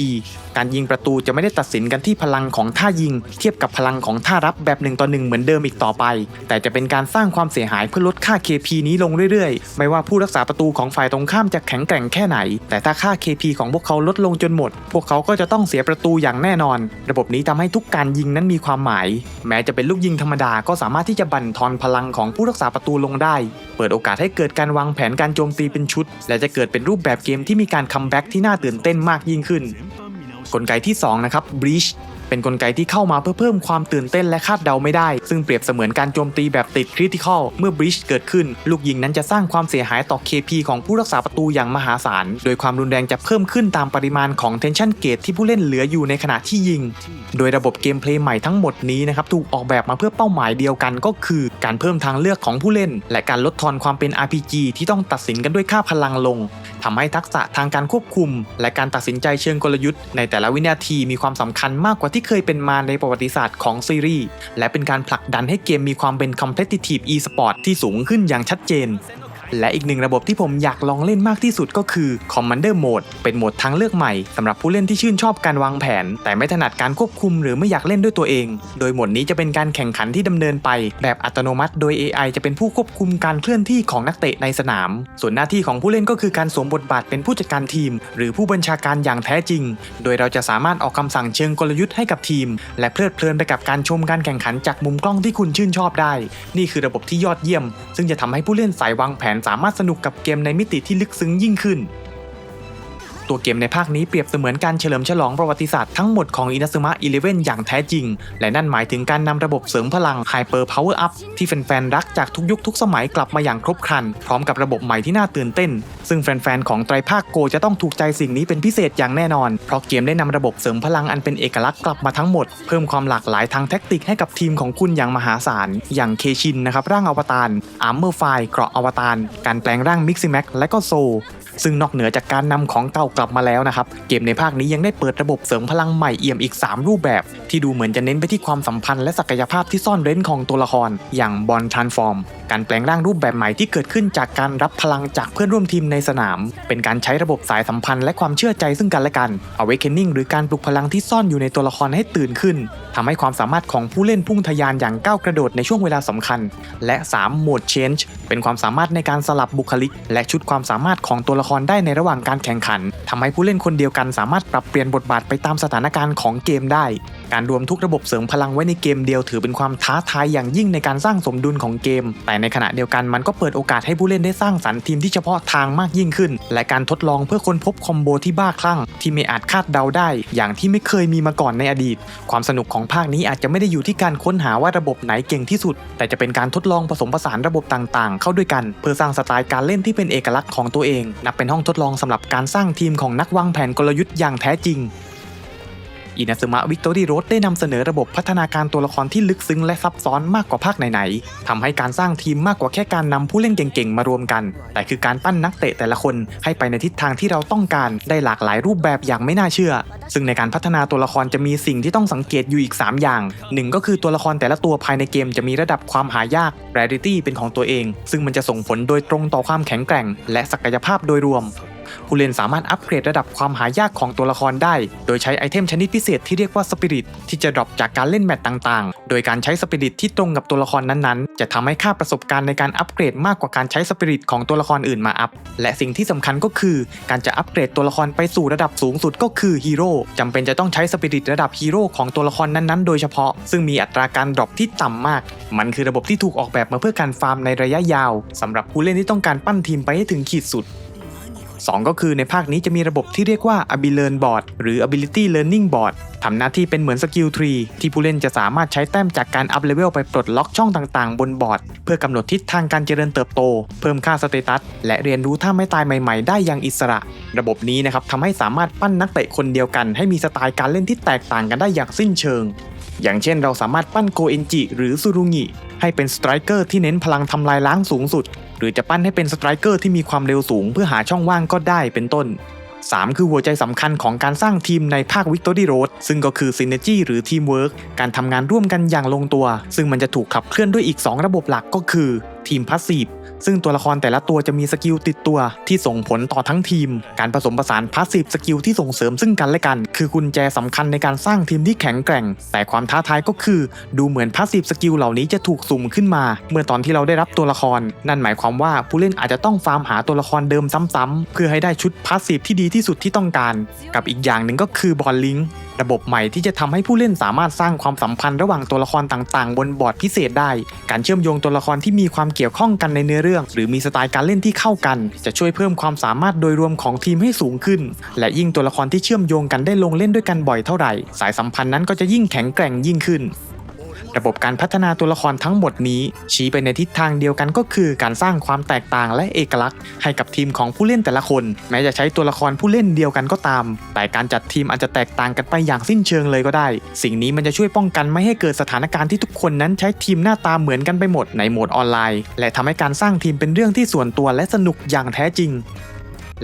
การยิงประตูจะไม่ได้ตัดสินกันที่พลังของท่ายิง เทียบกับพลังของท่ารับแบบหนึ่งต่อหนึ่งเหมือนเดิมอีกต่อไป แต่จะเป็นการสร้างความเสียหายเพื่อลดค่า KP นี้ลงเรื่อยๆ ไม่ว่าผู้รักษาประตูของฝ่ายตรงข้ามจะแข็งแกร่งแค่ไหน แต่ถ้าค่า KP ของพวกเขาลดลงจนหมด พวกเขาก็จะต้องเสียประตูอย่างแน่นอน ระบบนี้ทำให้ทุกการยิงนั้นมีความหมาย แม้จะเป็นลูกยิงธรรมดาก็สามารถที่จะบั่นทอนพลังของผู้รักษาประตูลงได้ เปิดโอกาสให้เกิดการวางแผนการโจมตีเป็นชุด และจะเกิดเป็นรูปแบบเกมที่มีการคัมแบ็กที่น่าตื่นเต้นมากยิ่งขึ้น กลไกที่2นะครับ Breach เป็นกลไกที่เข้ามาเพื่อเพิ่มความตื่นเต้นและคาดเดาไม่ได้ ซึ่งเปรียบเสมือนการโจมตีแบบติดคริติคอลเมื่อ Breach เกิดขึ้น ลูกยิงนั้นจะสร้างความเสียหายต่อ KP ของผู้รักษาประตูอย่างมหาศาล โดยความรุนแรงจะเพิ่มขึ้นตามปริมาณของ Tension Gauge ที่ผู้เล่นเหลืออยู่ในขณะที่ยิง โดยระบบเกมเพลย์ใหม่ทั้งหมดนี้นะครับถูกออกแบบมาเพื่อเป้าหมายเดียวกันก็คือ การเพิ่มทางเลือกของผู้เล่น และการลดทอนความเป็น RPG ที่ต้องตัดสินกันด้วยค่าพลังลงทำให้ทักษะทางการควบคุม และการตัดสินใจเชิงกลยุทธ์ในแต่ละวินาทีมีความสำคัญมากกว่าที่เคยเป็นมาในประวัติศาสตร์ของซีรีส์และเป็นการผลักดันให้เกมมีความเป็น competitive e-sport ที่สูงขึ้นอย่างชัดเจน และอีกหนึ่งระบบที่ผมอยากลองเล่นมากที่สุดก็คือ Commander Mode เป็นโหมดทางเลือกใหม่สำหรับผู้เล่นที่ชื่นชอบการวางแผน แต่ไม่ถนัดการควบคุมหรือไม่อยากเล่นด้วยตัวเอง โดยโหมดนี้จะเป็นการแข่งขันที่ดำเนินไป แบบอัตโนมัติ โดย AI จะเป็นผู้ควบคุมการเคลื่อนที่ของนักเตะในสนาม ส่วนหน้าที่ของผู้เล่นก็คือการสวมบทบาทเป็นผู้จัดการทีม หรือผู้บัญชาการอย่างแท้จริง โดยเราจะสามารถออกคำสั่งเชิงกลยุทธ์ให้กับทีม และเพลิดเพลินไปกับการชมการแข่งขันจากมุมกล้องที่คุณชื่นชอบได้ นี่คือระบบที่ยอดเยี่ยม ซึ่งจะทำให้ผู้เล่นสายวางแผนสามารถสนุกกับเกมในมิติที่ลึกซึ้งยิ่งขึ้น ตัวเกมในภาคนี้เปรียบเสมือนการเฉลิมฉลองประวัติศาสตร์ทั้งหมดของ Inazuma Eleven อย่างแท้จริง และนั่นหมายถึงการนำระบบเสริมพลัง Hyper Power Up ที่แฟนๆรักจากทุกยุคทุกสมัยกลับมาอย่างครบครัน พร้อมกับระบบใหม่ที่น่าตื่นเต้น ซึ่งแฟนๆของไตรภาคโกจะต้องถูกใจสิ่งนี้เป็นพิเศษอย่างแน่นอน เพราะเกมได้นำระบบเสริมพลังอันเป็นเอกลักษณ์กลับมาทั้งหมด เพิ่มความหลากหลายทางแท็กติกให้กับทีมของคุณอย่างมหาศาล อย่างเคชินนะครับร่างอวตารอาร์เมอร์ไฟเกราะอวตารการแปลงร่างมิกซิแม็กและก็โซ ซึ่งนอกเหนือจากการนำของเก่ากลับมาแล้วนะครับ เกมในภาคนี้ยังได้เปิดระบบเสริมพลังใหม่เอี่ยมอีก 3 รูปแบบ ที่ดูเหมือนจะเน้นไปที่ความสัมพันธ์และศักยภาพที่ซ่อนเร้นของตัวละคร อย่างบอลทรานฟอร์ม การแปลงร่างรูปแบบใหม่ที่เกิดขึ้นจากการรับพลังจากเพื่อนร่วมทีมในสนาม เป็นการใช้ระบบสายสัมพันธ์และความเชื่อใจซึ่งกันและกัน Awakening หรือการปลุกพลังที่ซ่อนอยู่ในตัวละครให้ตื่นขึ้นทำให้ความสามารถของผู้เล่นพุ่งทะยานอย่างก้าวกระโดดในช่วงเวลาสำคัญ และ 3 โหมด Change เป็นความสามารถในการสลับบุคลิก และชุดความสามารถของตัวละครได้ในระหว่างการแข่งขันทำให้ผู้เล่นคนเดียวกันสามารถปรับเปลี่ยนบทบาทไปตามสถานการณ์ของเกมได้การรวมทุกระบบเสริมพลังไว้ในเกมเดียวถือเป็นความท้าทายอย่างยิ่งในการสร้างสมดุลของเกม แต่ในขณะเดียวกันมันก็เปิดโอกาสให้ผู้เล่นได้สร้างสรรค์ทีมที่เฉพาะทางมากยิ่งขึ้น และการทดลองเพื่อค้นพบคอมโบที่บ้าคลั่ง ที่ไม่อาจคาดเดาได้ อย่างที่ไม่เคยมีมาก่อนในอดีต ความสนุกของภาคนี้อาจจะไม่ได้อยู่ที่การค้นหาว่าระบบไหนเก่งที่สุด แต่จะเป็นการทดลองผสมผสานระบบต่างๆ เข้าด้วยกัน เพื่อสร้างสไตล์การเล่นที่เป็นเอกลักษณ์ของตัวเอง นับเป็นห้องทดลองสำหรับการสร้างทีมของนักวางแผนกลยุทธ์อย่างแท้จริง อินาซึมะวิกตอรี่โรดได้นำเสนอระบบพัฒนาการตัวละครที่ลึกซึ้งและซับซ้อนมากกว่าภาคไหนๆทำให้การสร้างทีมมากกว่าแค่การนำผู้เล่นเก่งๆ มารวมกัน แต่คือการปั้นนักเตะแต่ละคนให้ไปในทิศทางที่เราต้องการได้หลากหลายรูปแบบอย่างไม่น่าเชื่อ ซึ่งในการพัฒนาตัวละครจะมีสิ่งที่ต้องสังเกตอยู่อีก 3 อย่างหนึ่งก็คือตัวละครแต่ละตัวภายในเกมจะมีระดับความหายาก rarity เป็นของตัวเอง ซึ่งมันจะส่งผลโดยตรงต่อความแข็งแกร่ง และศักยภาพโดยรวม ผู้เล่นสามารถอัปเกรดระดับความหายากของตัวละครได้ โดยใช้ไอเทมชนิดพิเศษที่เรียกว่าสปิริตที่จะดรอปจากการเล่นแมตต์ต่างๆ โดยการใช้สปิริตที่ตรงกับตัวละครนั้นๆ จะทำให้ค่าประสบการณ์ในการอัปเกรดมากกว่าการใช้สปิริตของตัวละครอื่นมาอัพ และสิ่งที่สำคัญก็คือการจะอัปเกรดตัวละครไปสู่ระดับสูงสุดก็คือฮีโร่จำเป็นจะต้องใช้สปิริตระดับฮีโร่ของตัวละครนั้นๆ โดยเฉพาะ ซึ่งมีอัตราการดรอปที่ต่ำมาก มันคือระบบที่ถูกออกแบบมาเพื่อการฟาร์มในระยะยาวสำหรับผู้เล่นที่ต้องการปั้นทีมไปให้ถึงขีดสุด 2 ก็คือในภาคนี้จะมีระบบที่เรียกว่า Ability Board หรือ Ability Learning Board ทำหน้าที่เป็นเหมือนสกิลทรีที่ผู้เล่นจะสามารถใช้แต้มจากการอัพเลเวลไปปลดล็อกช่องต่างๆ บนบอร์ด เพื่อกำหนดทิศทางการเจริญเติบโต เพิ่มค่าสเตตัส และเรียนรู้ท่าไม่ตายใหม่ๆ ได้อย่างอิสระ ระบบนี้นะครับทำให้สามารถปั้นนักเตะคนเดียวกัน ให้มีสไตล์การเล่นที่แตกต่างกันได้อย่างสิ้นเชิง อย่างเช่นเราสามารถปั้นโกเอนจิหรือซูรุงิให้เป็นสไตรเกอร์ที่เน้นพลังทำลายล้างสูงสุด รือจะปั้นให้เป็นสไตรเกอร์ที่มีความเร็วสูงเพื่อหาช่องว่างก็ได้เป็นต้น 3 คือหัวใจสำคัญของการสร้างทีมในภาควิกตอรี่โรดซึ่งก็คือซินเนจีหรือทีมเวิร์การทำงานร่วมกันอย่างลงตัว ซึ่งมันจะถูกขับเคลื่อนด้วยอีก 2 ระบบหลักก็คือทีมพาสซีฟ ซึ่งตัวละครแต่ละตัวจะมีสกิลติดตัวที่ส่งผลต่อทั้งทีม การผสมผสานพาสซีฟสกิลที่ส่งเสริมซึ่งกันและกัน คือกุญแจสำคัญในการสร้างทีมที่แข็งแกร่ง แต่ความท้าทายก็คือ ดูเหมือนพาสซีฟสกิลเหล่านี้จะถูกสุ่มขึ้นมา เมื่อตอนที่เราได้รับตัวละคร นั่นหมายความว่าผู้เล่นอาจจะต้องฟาร์มหาตัวละครเดิมซ้ำๆเพื่อให้ได้ชุดพาสซีฟที่ดีที่สุดที่ต้องการ กับอีกอย่างหนึ่งก็คือบอลลิงระบบใหม่ที่จะทำให้ผู้เล่นสามารถสร้างความสัมพันธ์ระหว่างตัวละครต่างๆ บนบอร์ดพิเศษได้ การเชื่อมโยงตัวละครที่มีความเกี่ยวข้องกันในเนื้อเรื่อง หรือมีสไตล์การเล่นที่เข้ากัน จะช่วยเพิ่มความสามารถโดยรวมของทีมให้สูงขึ้น และยิ่งตัวละครที่เชื่อมโยงกันได้ลงเล่นด้วยกันบ่อยเท่าไหร่ สายสัมพันธ์นั้นก็จะยิ่งแข็งแกร่งยิ่งขึ้น ระบบการพัฒนาตัวละครทั้งหมดนี้ ชี้ไปในทิศทางเดียวกันก็คือการสร้างความแตกต่างและเอกลักษณ์ ให้กับทีมของผู้เล่นแต่ละคน แม้จะใช้ตัวละครผู้เล่นเดียวกันก็ตาม แต่การจัดทีมอาจจะแตกต่างกันไปอย่างสิ้นเชิงเลยก็ได้ สิ่งนี้มันจะช่วยป้องกันไม่ให้เกิดสถานการณ์ที่ทุกคนนั้นใช้ทีมหน้าตาเหมือนกันไปหมดในโหมดออนไลน์ และทำให้การสร้างทีมเป็นเรื่องที่ส่วนตัวและสนุกอย่างแท้จริง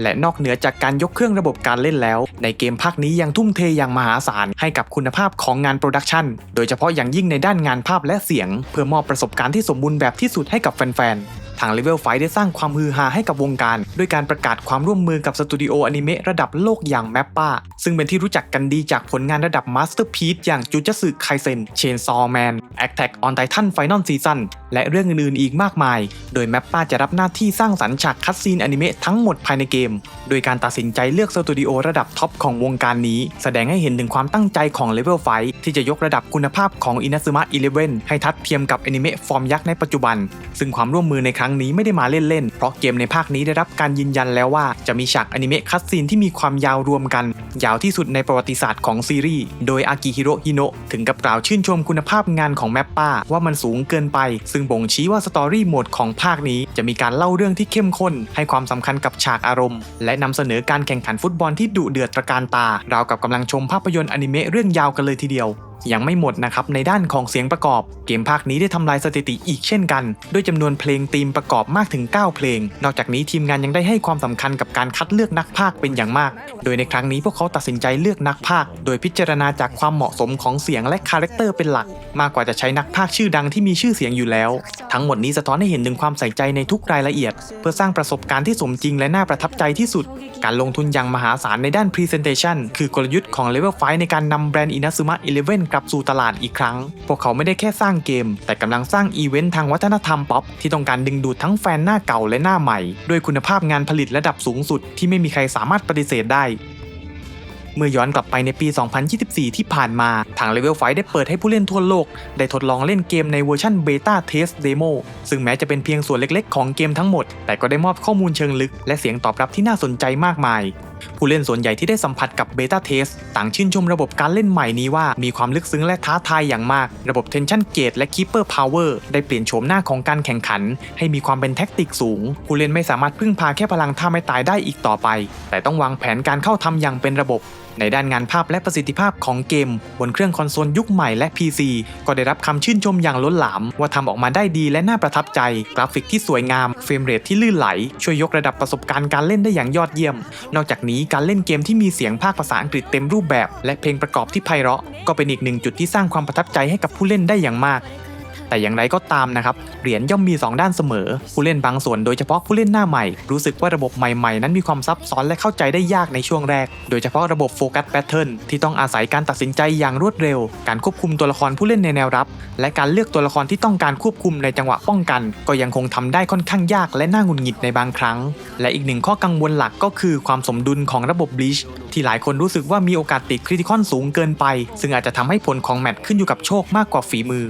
และนอกเหนือจากการยกเครื่องระบบการเล่นแล้ว ในเกมภาคนี้ยังทุ่มเทอย่างมหาศาลให้กับคุณภาพของงานโปรดักชันโดยเฉพาะอย่างยิ่งในด้านงานภาพและเสียง เพื่อมอบประสบการณ์ที่สมบูรณ์แบบที่สุดให้กับแฟนๆ ทาง Level 5ได้สร้างความฮือฮาให้กับวงการ ด้วยการประกาศความร่วมมือกับสตูดิโออนิเมะระดับโลกอย่างแมปป้าซึ่งเป็นที่รู้จักกันดีจากผลงานระดับมาสเตอร์พีซอย่างจูจัสึไคเซนเชนซอแมนแอคแท็กออนไททันไฟนอลซีซั่นและเรื่องอื่นๆอีกมากมาย โดยแมปป้าจะรับหน้าที่สร้างสรรค์ฉากคัดซีนอนิเมะทั้งหมดภายในเกม โดยการตัดสินใจเลือกสตูดิโอระดับท็อปของวงการนี้ แสดงให้เห็นถึงความตั้งใจของ Level 5ที่จะยกระดับคุณภาพของ Inazuma Eleven ให้ทัดเทียมกับอนิเมะฟอร์มยักษ์ในปัจจุบัน ซึ่งความร่วมมือในครั้งนี้ไม่ได้มาเล่นๆ เพราะเกมในภาคนี้ได้รับการยืนยันแล้วว่าจะมีฉากอนิเมะคัดซีนที่มีความยาวรวมกัน ยาวที่สุดในประวัติศาสตร์ของซีรีส์ โดยอากิฮิโรฮิโนะถึงกับกล่าวชื่นชมคุณภาพงานของแมปป้าว่ามันสูงเกินไป ซึ่งบ่งชี้ว่าสตอรี่โหมดของภาคนี้จะมีการเล่าเรื่องที่เข้มข้น ให้ความสำคัญกับฉากอารมณ์ และนำเสนอการแข่งขันฟุตบอลที่ดุเดือดตระการตาราวกับกำลังชมภาพยนตร์อนิเมะเรื่องยาวกันเลยทีเดียว ยังไม่หมดนะครับในด้านของเสียงประกอบ เกมภาคนี้ได้ทำลายสถิติอีกเช่นกัน ด้วยจำนวนเพลงธีมประกอบมากถึง 9 เพลง นอกจากนี้ทีมงานยังได้ให้ความสำคัญกับการคัดเลือกนักพากเป็นอย่างมาก โดยในครั้งนี้พวกเขาตัดสินใจเลือกนักพากโดยพิจารณาจากความเหมาะสมของเสียงและคาแรคเตอร์เป็นหลัก มากกว่าจะใช้นักพากชื่อดังที่มีชื่อเสียงอยู่แล้ว ทั้งหมดนี้สะท้อนให้เห็นถึงความใส่ใจในทุกรายละเอียด เพื่อสร้างประสบการณ์ที่สมจริงและน่าประทับใจที่สุด การลงทุนอย่างมหาศาลในด้าน Presentation คือกลยุทธ์ของ Level 5ในการนำแบรนด์ Inazuma Eleven กลับสู่ตลาดอีกครั้ง พวกเขาไม่ได้แค่สร้างเกม แต่กำลังสร้างอีเวนต์ทางวัฒนธรรมป๊อปที่ต้องการดึงดูดทั้งแฟนหน้าเก่าและหน้าใหม่ ด้วยคุณภาพงานผลิตระดับสูงสุดที่ไม่มีใครสามารถปฏิเสธได้เมื่อย้อนกลับไปในปี 2024 ที่ผ่านมา ทาง Level 5ได้เปิดให้ผู้เล่นทั่วโลก ได้ทดลองเล่นเกมในเวอร์ชัน Beta Test Demo ซึ่งแม้จะเป็นเพียงส่วนเล็กๆ ของเกมทั้งหมด แต่ก็ได้มอบข้อมูลเชิงลึก และเสียงตอบรับที่น่าสนใจมากมาย ผู้เล่นส่วนใหญ่ที่ได้สัมผัสกับเบต้าเทสต่างชื่นชมระบบการเล่นใหม่นี้ว่ามีความลึกซึ้งและท้าทายอย่างมาก ระบบเทนชั่นเกตและคีเปอร์พาวเวอร์ได้เปลี่ยนโฉมหน้าของการแข่งขัน ให้มีความเป็นแท็กติกสูง ผู้เล่นไม่สามารถพึ่งพาแค่พลังท่าไม่ตายได้อีกต่อไป แต่ต้องวางแผนการเข้าทำอย่างเป็นระบบ ในด้านงานภาพและประสิทธิภาพของเกม บนเครื่องคอนโซลยุคใหม่และ PC ก็ได้รับคำชื่นชมอย่างล้นหลาม ว่าทำออกมาได้ดีและน่าประทับใจ กราฟิกที่สวยงาม เฟรมเรทที่ลื่นไหล ช่วยยกระดับประสบการณ์การเล่นได้อย่างยอดเยี่ยม นอกจากนี้การเล่นเกมที่มีเสียงภาคภาษาอังกฤษเต็มรูปแบบ และเพลงประกอบที่ไพเราะ ก็เป็นอีกหนึ่งจุดที่สร้างความประทับใจให้กับผู้เล่นได้อย่างมาก แต่อย่างไรก็ตามนะครับเหรียญย่อมมี 2 ด้านเสมอ ผู้เล่นบางส่วนโดยเฉพาะผู้เล่นหน้าใหม่ รู้สึกว่าระบบใหม่ๆ นั้นมีความซับซ้อนและเข้าใจได้ยากในช่วงแรก โดยเฉพาะระบบโฟกัสแพทเทิร์นที่ต้องอาศัยการตัดสินใจอย่างรวดเร็ว การควบคุมตัวละครผู้เล่นในแนวรับ และการเลือกตัวละครที่ต้องการควบคุมในจังหวะป้องกัน ก็ยังคงทำได้ค่อนข้างยากและน่าหงุดหงิดในบางครั้ง และอีกหนึ่งข้อกังวลหลักก็คือความสมดุลของระบบ Bleach ที่หลายคนรู้สึกว่ามีโอกาสติดคริติคอนสูงเกินไป ซึ่งอาจจะทำให้ผลของแมตช์ขึ้นอยู่กับโชคมากกว่าฝีมือ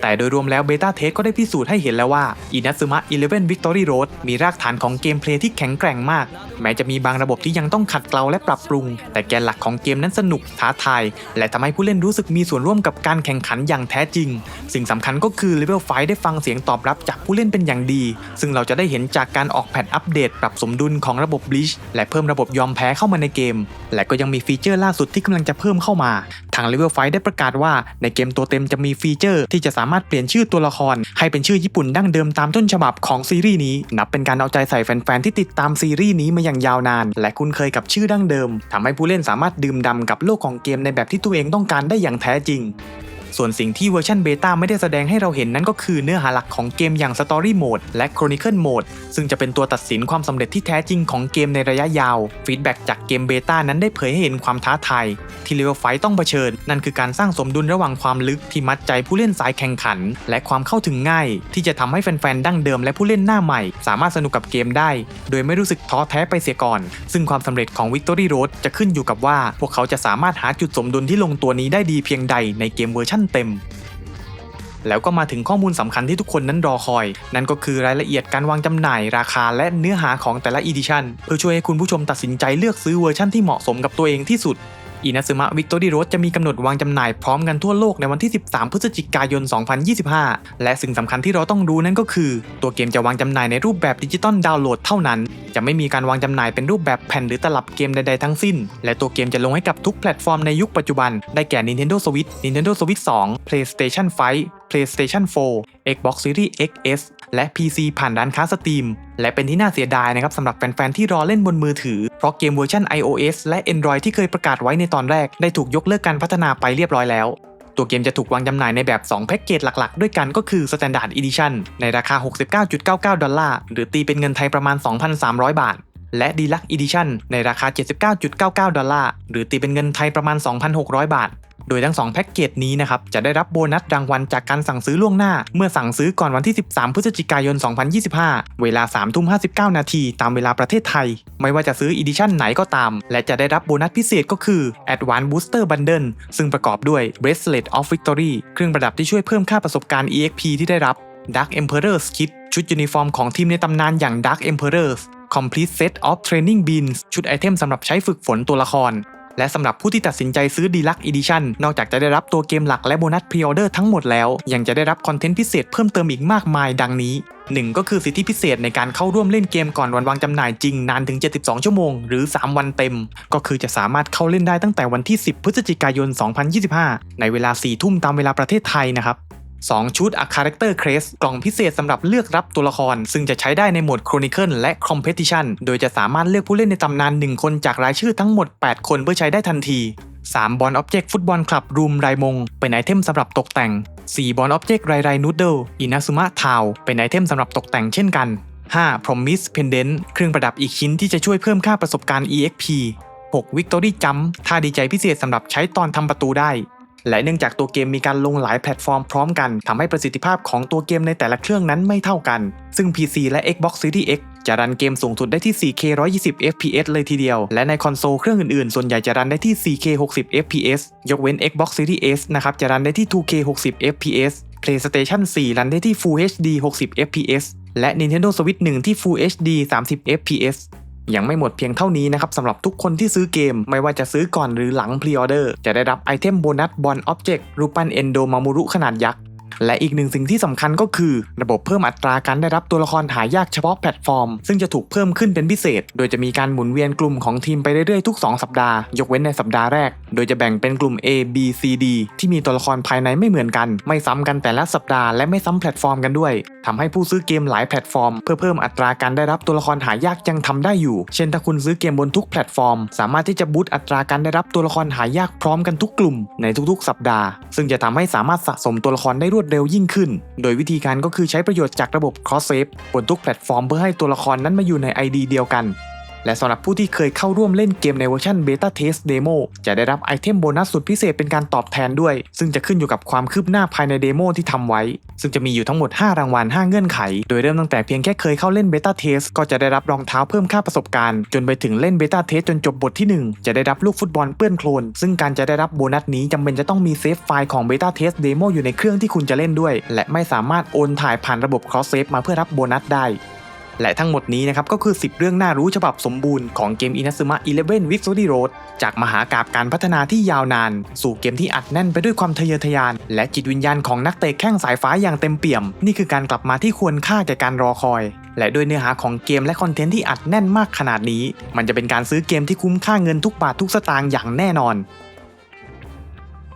แต่โดยรวมแล้วเบต้าเทสก็ได้พิสูจน์ให้เห็นแล้วว่าอินั u มะ 11 Victory Road มีรากฐานของเกมเพลย์ที่แข็งแกร่งมาก แม้จะมีบางระบบที่ยังต้องขัดเกลาและปรับปรุง แต่แกนหลักของเกมนั้นสนุกท้าทาย และทำให้ผู้เล่นรู้สึกมีส่วนร่วมกับการแข่งขันอย่างแท้จริง สิ่งสำคัญก็คือ Level 5ได้ฟังเสียงตอบรับจากผู้เล่นเป็นอย่างดี ซึ่งเราจะได้เห็นจากการออกแพทอัปเดต ปรับสมดุลของระบบ Bleach และเพิ่มระบบยอมแพ้เข้ามาในเกมและก็ยังมีฟีเจอร์ล่าสุดที่กำลังจะเพิ่มเข้ามา ทาง Level 5ได้ประกาศว่าในเกมตัวเต็มจะมีฟีเจอร์ ที่จะสามารถเปลี่ยนชื่อตัวละคร ให้เป็นชื่อญี่ปุ่นดั้งเดิมตามต้นฉบับของซีรีส์นี้ นับเป็นการเอาใจใส่แฟนๆที่ติดตามซีรีส์นี้มาอย่างยาวนาน และคุ้นเคยกับชื่อดั้งเดิมทำให้ผู้เล่นสามารถดื่มด่ำกับโลกของเกมในแบบที่ตัวเองต้องการได้อย่างแท้จริง ส่วนสิ่งที่เวอร์ชันเบต้าไม่ได้แสดงให้เราเห็นนั่นก็คือเนื้อหาหลักของเกมอย่าง Story Mode และ Chronicle Mode ซึ่งจะเป็นตัวตัดสินความสำเร็จที่แท้จริงของเกมในระยะยาวฟีดแบ็กจากเกมเบต้านั้นได้เผยให้เห็นความท้าทายที่เลเวลไฟต้องเผชิญ นั่นคือการสร้างสมดุลระหว่างความลึกที่มัดใจผู้เล่นสายแข่งขัน และความเข้าถึงง่าย ที่จะทำให้แฟนๆดั้งเดิมและผู้เล่นหน้าใหม่ สามารถสนุกกับเกมได้ โดยไม่รู้สึกท้อแท้ไปเสียก่อน ซึ่งความสำเร็จของ Victory Road จะขึ้นอยู่กับว่า พวกเขาจะสามารถหาจุดสมดุลที่ลงตัวนี้ได้ดีเพียงใดในเกมเวอร์ชั่นเต็ม แล้วก็มาถึงข้อมูลสำคัญที่ทุกคนนั้นรอคอย นั่นก็คือรายละเอียดการวางจำหน่ายราคาและเนื้อหาของแต่ละอีดิชันเพื่อช่วยให้คุณผู้ชมตัดสินใจเลือกซื้อเวอร์ชั่นที่เหมาะสมกับตัวเองที่สุด อินาซึมะวิกตอรี่โรสจะมีกำหนดวางจำหน่ายพร้อมกันทั่วโลกในวันที่ 13 พฤศจิกายน 2025 และสิ่งสำคัญที่เราต้องรู้นั่นก็คือ ตัวเกมจะวางจำหน่ายในรูปแบบดิจิตอลดาวน์โหลดเท่านั้น จะไม่มีการวางจำหน่ายเป็นรูปแบบแผ่นหรือตลับเกมใดๆทั้งสิ้น และตัวเกมจะลงให้กับทุกแพลตฟอร์มในยุคปัจจุบัน ได้แก่ Nintendo Switch Nintendo Switch 2 PlayStation 5 PlayStation 4 Xbox Series XS และ PC ผ่านร้านค้า Steam และเป็นที่น่าเสียดายนะครับสำหรับแฟนๆ ที่รอเล่นบนมือถือ เพราะเกมเวอร์ชัน iOS และ Android ที่เคยประกาศไว้ในตอนแรก ได้ถูกยกเลิกการพัฒนาไปเรียบร้อยแล้ว ตัวเกมจะถูกวางจำหน่ายในแบบ 2 แพ็กเกจหลักๆ ด้วยกันก็คือ Standard Edition ในราคา 69.99 ดอลลาร์ หรือตีเป็นเงินไทยประมาณ 2,300 บาท และ Deluxe Edition ในราคา 79.99 ดอลลาร์ หรือตีเป็นเงินไทยประมาณ 2,600 บาท โดยทั้ง 2 แพ็กเกจนี้นะครับจะได้รับโบนัสรางวัลจากการสั่งซื้อล่วงหน้า เมื่อสั่งซื้อก่อนวันที่ 13 พฤศจิกายน 2025 เวลา3ทุ่ม59 นาที ตามเวลาประเทศไทย ไม่ว่าจะซื้ออีดิชั่นไหนก็ตาม และจะได้รับโบนัสพิเศษก็คือ Advanced Booster Bundle ซึ่งประกอบด้วย Bracelet of Victory เครื่องประดับที่ช่วยเพิ่มค่าประสบการณ์ EXP ที่ได้รับ Dark Emperor's Kit ชุดยูนิฟอร์มของทีมในตำนานอย่าง Dark Emperors Complete Set of Training Beans ชุดไอเทมสำหรับใช้ฝึกฝนตัวละคร และสำหรับผู้ที่ตัดสินใจซื้อ Deluxe Edition นอกจากจะได้รับตัวเกมหลักและโบนัสพรีออเดอร์ทั้งหมดแล้ว ยังจะได้รับคอนเทนต์พิเศษเพิ่มเติมอีกมากมายดังนี้ 1 ก็คือสิทธิพิเศษในการเข้าร่วมเล่นเกมก่อนวันวางจำหน่ายจริงนานถึง 72 ชั่วโมง หรือ 3 วันเต็ม ก็คือจะสามารถเข้าเล่นได้ตั้งแต่วันที่ 10 พฤศจิกายน 2025 ในเวลา 4 ทุ่มตามเวลาประเทศไทยนะครับ 2 ชุด A Character Crest กล่องพิเศษสำหรับเลือกรับตัวละคร ซึ่งจะใช้ได้ในโหมด Chronicle และ Competition โดยจะสามารถเลือกผู้เล่นในตำนาน 1 คนจากรายชื่อทั้งหมด 8 คนเพื่อใช้ได้ทันที 3 บอลอ็อบเจกต์ฟุตบอลคลับรูมไรมง เป็นไอเทมสำหรับตกแต่ง 4 บอลอ็อบเจกต์ไรไรนูดเดิลอินาซุมะทาวเป็นไอเทมสำหรับตกแต่งเช่นกัน 5 Promise Pendant เครื่องประดับอีกชิ้นที่จะช่วยเพิ่มค่าประสบการณ์ EXP 6 Victory Jump ท่าดีใจพิเศษสำหรับใช้ตอนทำประตูได้ และเนื่องจากตัวเกมมีการลงหลายแพลตฟอร์มพร้อมกันทำให้ประสิทธิภาพของตัวเกมในแต่ละเครื่องนั้นไม่เท่ากัน ซึ่ง PC และ Xbox Series X จะรันเกมสูงสุดได้ที่ 4K 120 FPS เลยทีเดียว และในคอนโซลเครื่องอื่นๆ ส่วนใหญ่จะรันได้ที่ 4K 60 FPS ยกเว้น Xbox Series S นะครับ จะรันได้ที่ 2K 60 FPS PlayStation 4 รันได้ที่ Full HD 60 FPS และ Nintendo Switch 1 ที่ Full HD 30 FPS ยังไม่หมดเพียงเท่านี้นะครับสำหรับทุกคนที่ซื้อเกม ไม่ว่าจะซื้อก่อนหรือหลังพรีออเดอร์จะได้รับไอเทมโบนัสบอลอ็อบเจกต์รูปปั้นเอนโดมามูรุขนาดยักษ์ และอีกหนึ่งสิ่งที่สำคัญก็คือ ระบบเพิ่มอัตราการได้รับตัวละครหายากเฉพาะแพลตฟอร์ม ซึ่งจะถูกเพิ่มขึ้นเป็นพิเศษ โดยจะมีการหมุนเวียนกลุ่มของทีมไปเรื่อยๆทุก 2 สัปดาห์ ยกเว้นในสัปดาห์แรก โดยจะแบ่งเป็นกลุ่ม A B C D ที่มีตัวละครภายในไม่เหมือนกัน ไม่ซ้ำกันแต่ละสัปดาห์และไม่ซ้ำแพลตฟอร์มกันด้วยทำให้ผู้ซื้อเกมหลายแพลตฟอร์ม เพื่อเพิ่มอัตราการได้รับตัวละครหายากยังทำได้อยู่ เช่นถ้าคุณซื้อเกมบนทุกแพลตฟอร์ม สามารถที่จะบูตอัตราการได้รับตัวละครหายากพร้อมกันทุกกลุ่มในทุกๆ สัปดาห์ ซึ่งจะทำให้สามารถสะสมตัวละครได้รวดเร็วยิ่งขึ้น โดยวิธีการก็คือใช้ประโยชน์จากระบบ cross save บนทุกแพลตฟอร์มเพื่อให้ตัวละครนั้นมาอยู่ใน ID เดียวกัน และสำหรับผู้ที่เคยเข้าร่วมเล่นเกมในเวอร์ชัน Beta Test Demo จะได้รับไอเทมโบนัสสุดพิเศษเป็นการตอบแทนด้วย ซึ่งจะขึ้นอยู่กับความคืบหน้าภายในเดโมที่ทำไว้ ซึ่งจะมีอยู่ทั้งหมด 5 รางวัล 5 เงื่อนไข โดยเริ่มตั้งแต่เพียงแค่เคยเข้าเล่น Beta Test ก็จะได้รับรองเท้าเพิ่มค่าประสบการณ์ จนไปถึงเล่น Beta Test จนจบบทที่ 1 จะได้รับลูกฟุตบอลเปื้อนโคลน ซึ่งการจะได้รับโบนัสนี้จำเป็นจะต้องมีเซฟไฟล์ของ Beta Test Demo อยู่ในเครื่องที่คุณจะเล่นด้วย และไม่สามารถโอนถ่ายผ่านระบบ Cross Save มาเพื่อรับโบนัสได้ และทั้งหมดนี้นะครับก็คือ 10 เรื่องน่ารู้ฉบับสมบูรณ์ของเกม Inazuma 11 Victory Road จากมหากาบการพัฒนาที่ยาวนาน สู่เกมที่อัดแน่นไปด้วยความทะเยอทะยาน และจิตวิญญาณของนักเตะแข้งสายฟ้าอย่างเต็มเปี่ยม นี่คือการกลับมาที่ควรค่าแก่การรอคอย และด้วยเนื้อหาของเกมและคอนเทนต์ที่อัดแน่นมากขนาดนี้ มันจะเป็นการซื้อเกมที่คุ้มค่าเงินทุกบาททุกสตางค์อย่างแน่นอน